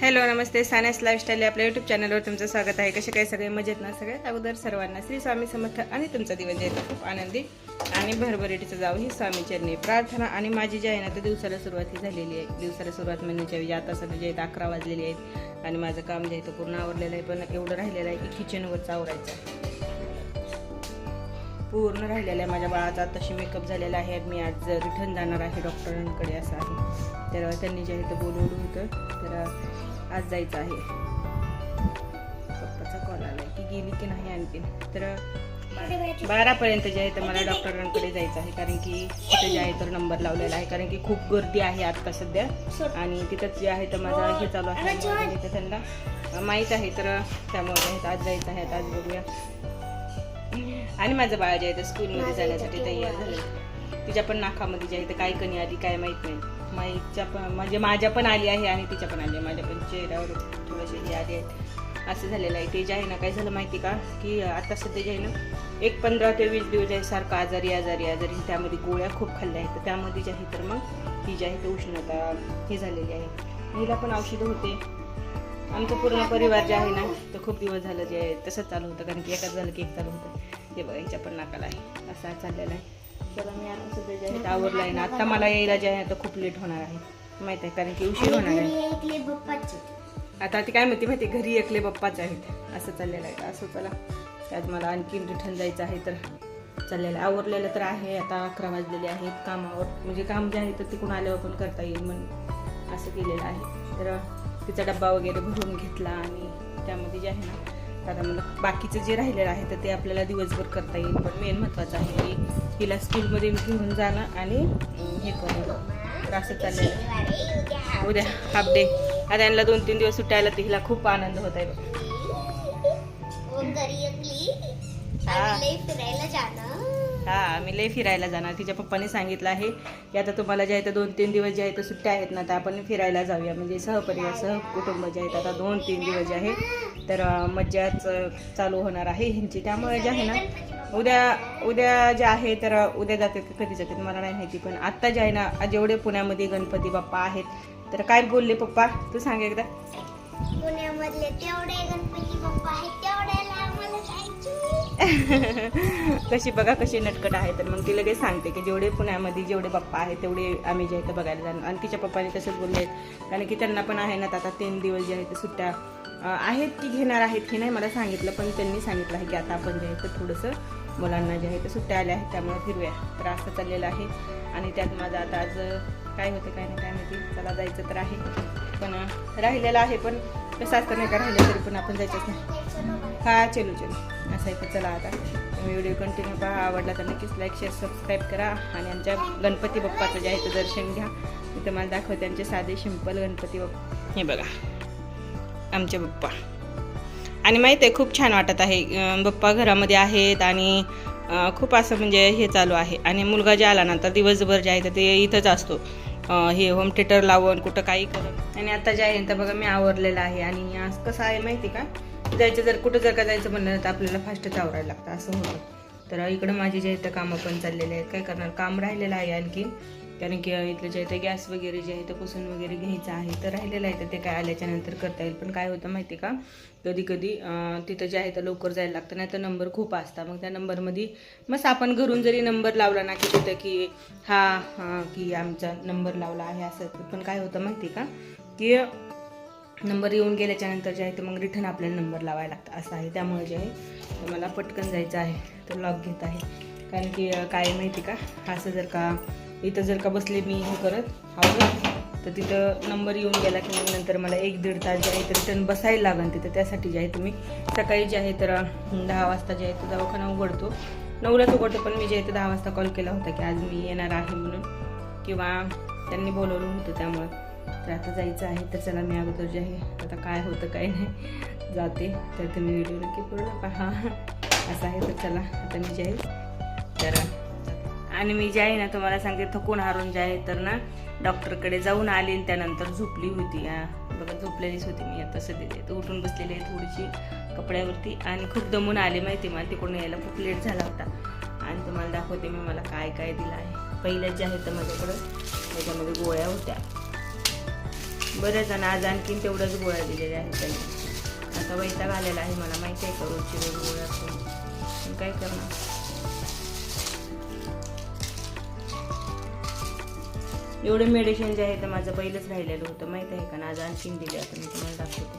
Hello नमस्ते. Sanas lifestyle या आपल्या यूट्यूब चॅनलवर तुमचं स्वागत आहे. कसे काय सगळे? मजेत ना सगळ्यात अगोदर सर्वांना श्री स्वामी समर्थ आणि तुमचा दिवस जे खूप आनंदी आणि भरभरीटीचं जाऊ ही स्वामीचरणी प्रार्थना आणि माझी जी आहे ना ती दिवसाला सुरुवात ही झालेली आहे. दिवसाला सुरुवात म्हणजे वेळी आता सध्या जे आहेत अकरा वाजलेली आहेत. आणि माझं काम जे आहे ते पूर्ण आवरलेलं आहे पण एवढं राहिलेलं आहे की किचनवरच आवरायचं. पूर्ण राहिलेलं आहे माझ्या बाळाचा. तशी मेकअप झालेला आहे. मी आज रिटर्न जाणार आहे डॉक्टरांकडे असं आहे. तर त्यांनी जे आहे ते बोलवलं होतं. तर आज जायचं आहे. पप्पाचा कॉल आला की गेली की नाही आणखी तर बारापर्यंत जे आहे तर मला डॉक्टरांकडे जायचं आहे. कारण की तिथे जे आहे तर नंबर लावलेला आहे. कारण की खूप गर्दी आहे आत्ता सध्या. आणि तिथंच जे आहे तर माझा हे चालू आहे म्हणजे त्यांना माहीत आहे. तर त्यामुळे आज जायचं आहे. आज बघूया. आणि माझं बाळ जे आहे ते स्कूलमध्ये जाण्यासाठी तयार झालं. तिच्या पण नाकामध्ये जे आहे ते काय कणी आली काय माहीत नाही. माईच्या पण म्हणजे माझ्या पण आली आहे आणि तिच्या पण आली आहे. माझ्या पण चेहऱ्यावर थोडेसे हे आले आहेत. असं झालेलं आहे. ते जे आहे ना काय झालं माहिती का? की आता सध्या जे आहे ना एक पंधरा ते वीस दिवस आहे सारखं आजारी आजारी आजारी. त्यामध्ये गोळ्या खूप खाल्ल्या आहेत. तर त्यामध्ये जे आहे तर मग ही जी आहे ते उष्णता ही झालेली आहे. हिला पण औषधं होते. आमचं पूर्ण परिवार जे आहे ना तर खूप दिवस झालं जे तसंच चालू होतं कारण की एकच झालं की एक चालू होतं. हे बघा हिच्या पण नाकाला आहे. असा चाललेला आहे. चला मी आता सध्या जे आहे ते आवरलं आहे ना. आत्ता मला यायला जे आहे तर खूप लेट होणार आहे. माहीत आहे कारण की उशीर होणार आहे. आता ती काय म्हणते माहिती घरी एकले बप्पाच आहेत. असं चाललेलं आहे. असं चला. त्यात मला आणखीन रिटर्न जायचं आहे तर चाललेलं आहे. आवरलेलं तर आहे. आता अकरा वाजलेले आहेत कामावर. म्हणजे काम जे आहे तर तिकडून आल्यावर पण करता येईल म्हणून. असं केलेलं आहे. तर तिचा डब्बा वगैरे भरून घेतला आणि त्यामध्ये जे आहे ना आता मला बाकीचं जे राहिलेलं आहे तर ते आपल्याला दिवसभर करता येईल. पण मेन महत्त्वाचं आहे की हिला स्कूलमध्ये घेऊन जाणं आणि हे करणं तर असं चाललेलं आहे उद्या हाफ डे आता यांना दोन तीन दिवस सुटायला तर हिला खूप आनंद होत आहे बघ. हा. आम्ही मी लय फिरायला जाणार. तिच्या पप्पाने सांगितलं आहे की आता तुम्हाला जे आहे तर दोन तीन दिवस जे आहे तर सुट्ट्या आहेत ना तर आपण फिरायला जाऊया. म्हणजे सहपरिवार सहकुटुंब जे आहेत आता दोन तीन दिवस जे आहे तर मज्जाच चालू होणार आहे ह्यांची. त्यामुळे जे आहे ना उद्या उद्या जे आहे तर उद्या जातात कधी जातात मला नाही माहिती. पण आत्ता जे आहे ना जेवढे पुण्यामध्ये गणपती बाप्पा आहेत तर काय बोलले पप्पा? तू सांग एकदा. पुण्यामधले तेवढे गणपती बाप्पा आहेत तेवढे कशी बघा कशी नटकट आहे. तर मग ती लगेच सांगते की जेवढे पुण्यामध्ये जेवढे पप्पा आहेत तेवढे आम्ही जे आहे ते बघायला जाणार. आणि तिच्या पप्पाने तसंच बोलले. आहेत कारण की त्यांना पण आहे ना आता तीन दिवस जे आहे ते सुट्ट्या आहेत की घेणार आहेत की नाही मला सांगितलं पण त्यांनी सांगितलं आहे की आता आपण जे आहे ते थोडंसं मुलांना जे आहे ते सुट्ट्या आल्या आहेत त्यामुळे फिरूया. तर असं चाललेलं आहे. आणि त्यात माझं आता आज काय होते काय नाही काय माहिती. चला जायचं तर आहे. पण राहिलेलं आहे पण कसं असतं नाही का राहिलं तरी पण आपण जायचंच नाही. हा चलो चलो. असं आहे चला आता. तुम्ही व्हिडिओ कंटिन्यू पहा. आवडला तर नक्कीच लाईक शेअर सबस्क्राईब करा. आणि आमच्या गणपती बाप्पाचं जे आहे ते दर्शन घ्या. मी तुम्हाला दाखवते आमचे साधे सिंपल गणपती बाप्पा. हे बघा. आमचे बाप्पा. आणि माहीत आहे खूप छान वाटत आहे. बप्पा बाप्पा घरामध्ये आहेत आणि खूप असं म्हणजे हे चालू आहे. आणि मुलगा जे आला ना तर दिवसभर जे आहे तर ते इथंच असतो. हे होम थिएटर लावून कुठं काही करत आणि आता जे आहे तर बघा मी आवरलेलं आहे. आणि आज कसं आहे माहिती का? जायचं जर कुठं जर का जायचं म्हणलं तर आपल्याला फास्टच आवरायला लागतं असं होतं. तर इकडं माझी जे आहे तर कामं पण चाललेले आहेत काय करणार? काम राहिलेलं आहे आणखी कारण की इथलं जे आहे ते गॅस वगैरे जे आहे ते पुसून वगैरे घ्यायचं आहे. तर राहिलेलं आहे तर ते काय आल्याच्यानंतर करता येईल. पण काय होतं माहिती का? कधी कधी तिथं जे आहे तर लवकर जायला लागतं नाही तर नंबर खूप असतात. मग त्या नंबरमध्ये मग आपण घरून जरी नंबर लावला ना की तिथं की हा हा की आमचा नंबर लावला आहे असं. पण काय होतं माहिती का? की नंबर येऊन गेल्याच्यानंतर जे आहे ते मग रिटर्न आपल्याला नंबर लावायला लागतं. असं आहे. त्यामुळे जे आहे मला पटकन जायचं आहे. तर लॉक घेत आहे. कारण की काय माहिती का? असं जर का इथं जर का बसले मी हे करत आवडत तर तिथं नंबर येऊन गेला की मग नंतर मला एक दीड तास जे आहे तर रिटर्न बसायला लागेल तिथं. त्यासाठी जे आहे तुम्ही सकाळी जे आहे तर दहा वाजता जे आहे तो दवाखाना उघडतो. नऊलाच उघडतो पण मी जे आहे तर दहा वाजता कॉल केला होता की आज मी येणार आहे म्हणून. किंवा त्यांनी बोलवलं होतं त्यामुळं. तर आता जायचं आहे तर चला मी अगोदर जे आहे आता काय होतं काय नाही जाते. तर तुम्ही व्हिडिओ नक्की पूर्ण पहा. असं आहे तर चला आता मी जे आहे तर आणि मी जे आहे ना तुम्हाला सांगते थकून हारून जे आहे तर ना डॉक्टरकडे जाऊन आली आणि त्यानंतर झोपली होती. बघा झोपलेलीच होती मी आता सध्या. तर उठून बसलेली आहे थोडीशी कपड्यावरती आणि खूप दमून आले माहिती मला. तिकडून यायला खूप लेट झाला होता. आणि तुम्हाला दाखवते मी मला काय काय दिलं आहे. पहिल्याच जे आहे तर माझ्याकडं त्याच्यामध्ये गोळ्या होत्या. बऱ्याच जण आज आणखीन तेवढंच गोळ्या दिलेल्या आहेत त्यांनी. आता वैताग आलेला आहे मला माहिती आहे का रोजची रोज गोळ्या काय करणार? एवढं मेडिसिन जे आहे ते माझं पहिलंच राहिलेलं होतं. माहीत आहे का? ना आज आणखीन दिले आता मी तुम्हाला दाखवते.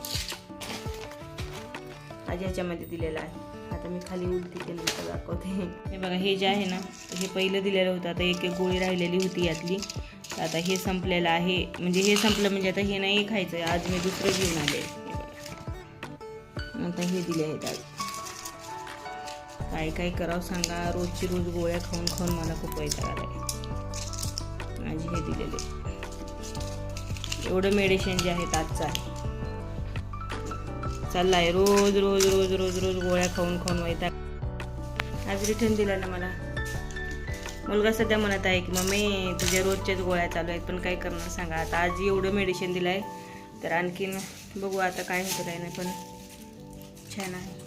आज याच्यामध्ये दिलेलं आहे. आता मी खाली उलटी केली तर दाखवते. हे बघा हे जे आहे ना हे पहिलं दिलेलं होतं. आता एक एक गोळी राहिलेली होती यातली. आता हे संपलेलं आहे. म्हणजे हे संपलं म्हणजे आता हे नाही खायचं आज मी दुसरं घेऊन आले. आता हे दिले आहेत आज. काय काय करावं सांगा? रोजची रोज गोळ्या खाऊन खाऊन मला खूप वैताग आहे माझे हे दिलेले. एवढं मेडिसिन जे आहेत आजचं आहे. चाललाय. रोज रोज रोज रोज रोज गोळ्या खाऊन खाऊन वैताग. आज रिटर्न दिला ना मला. मुलगा सध्या म्हणत आहे की मम्मी तुझ्या रोजच्याच गोळ्या चालू आहेत पण काय करणार सांगा. आता आज एवढं मेडिसिन दिलं आहे तर आणखीन बघू आता काय होतं काय नाही पण छान आहे.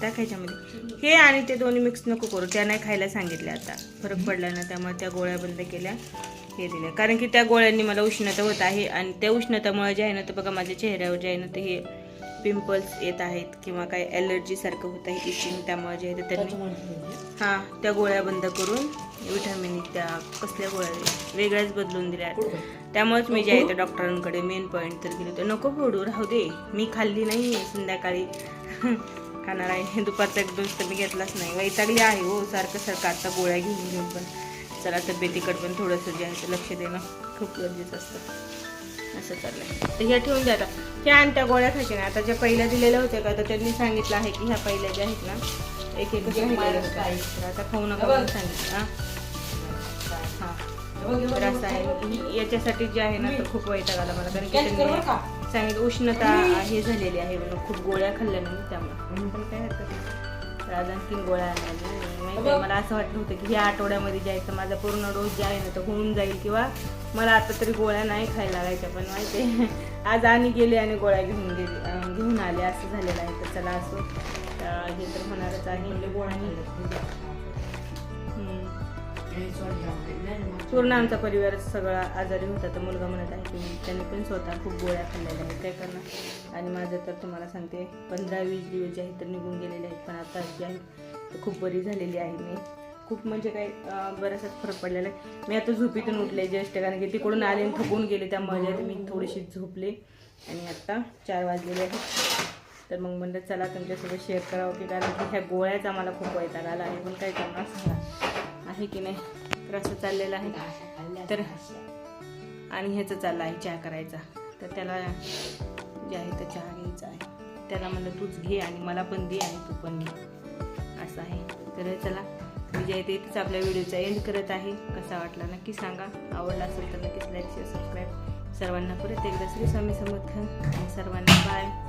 टाकायच्यामध्ये हे आणि ते दोन्ही मिक्स नको करू. त्या नाही खायला सांगितल्या आता. फरक पडला ना त्यामुळे त्या गोळ्या बंद केल्या. हे दिल्या कारण की त्या गोळ्यांनी मला उष्णता होत आहे आणि त्या उष्णतामुळे जे आहे ना तर बघा माझ्या चेहऱ्यावर जे आहे ना ते हे पिंपल्स येत आहेत किंवा काही ॲलर्जी सारखं होत आहे इचिंग त्यामुळे जे आहे ते त्यांनी हां त्या गोळ्या बंद करून विटामिन त्या कसल्या गोळ्या वेगळ्याच बदलून दिल्या. त्यामुळेच मी जे आहे ते डॉक्टरांकडे मेन पॉईंट तर गेले होते. नको फोडू राहू दे. मी खाल्ली नाही संध्याकाळी. खाणार आहे. दुपारचा एक डोस तर मी घेतलाच नाही. वैतागली आहे हो सारखं सारखं आता गोळ्या घेऊन घेऊन पण. चला तब्येतीकडे पण थोडंसं जे आहे ते लक्ष देणं खूप गरजेचं असतं. असं चाललंय. तर ह्या ठेवून द्या आता. ह्या आणि त्या गोळ्या खायच्या नाही. आता ज्या पहिल्या दिलेल्या होत्या का तर त्यांनी सांगितलं आहे की ह्या पहिल्या ज्या आहेत ना एक तर आता खाऊ नका म्हणून सांगितलं. हां? हां. तर असं आहे. याच्यासाठी जे आहे ना तर खूप वैताग आला मला. कारण की त्यांनी सांगितलं उष्णता हे झालेली आहे म्हणून खूप गोळ्या खाल्ल्या नाही त्यामुळे. पण काय हरकत नाही. तर आज आणखीन गोळ्या आणायला मला असं वाटलं होतं की ह्या आठवड्यामध्ये जे आहे तर माझा पूर्ण डोस जे आहे ना तो होऊन जाईल किंवा मला आता तरी गोळ्या नाही खायला लागायच्या पण माहिती आज आणि गेले आणि गोळ्या घेऊन गेले घेऊन आले असं झालेलं आहे. तर चला असो. हे तर होणारच आहे. हम्म. पूर्ण आमचा परिवार सगळा आजारी होता तर मुलगा म्हणत आहे की त्यांनी पण स्वतः खूप गोळ्या खाल्लेल्या आहेत. काय करणार? आणि माझं तर तुम्हाला सांगते पंधरा वीस दिवस जे आहेत तर निघून गेलेले आहेत पण आता जे आहे तर खूप बरी झालेली आहे मी. खूप म्हणजे काय बराचसाच फरक पडलेला आहे. मी आता झोपीतून उठले ज्येष्ठ कारण की तिकडून आले आणि थकून गेले त्या मजात मी थोडीशी झोपले. आणि आत्ता चार वाजलेले आहेत. तर मग म्हणलं चला तुमच्यासोबत शेअर करावं की कारण की ह्या गोळ्याचा मला खूप वैताग आला आहे. पण काय करणार? सांगा. आहे की नाही? तर असं चाललेलं आहे. तर आणि ह्याचं चाललं आहे चहा करायचा. तर त्याला जे आहे तर चहा घ्यायचा आहे. त्याला म्हणलं तूच घे आणि मला पण दे आणि तू पण घे. असं आहे. तर चला मी जे आहे ते इथेच आपल्या व्हिडिओचा एंड करत आहे. कसा वाटला नक्की सांगा. आवडला असेल तर नक्कीच लाईक शेअर सबस्क्राईब सर्वांना परत एकदा श्री स्वामी समर्थ. आणि सर्वांना बाय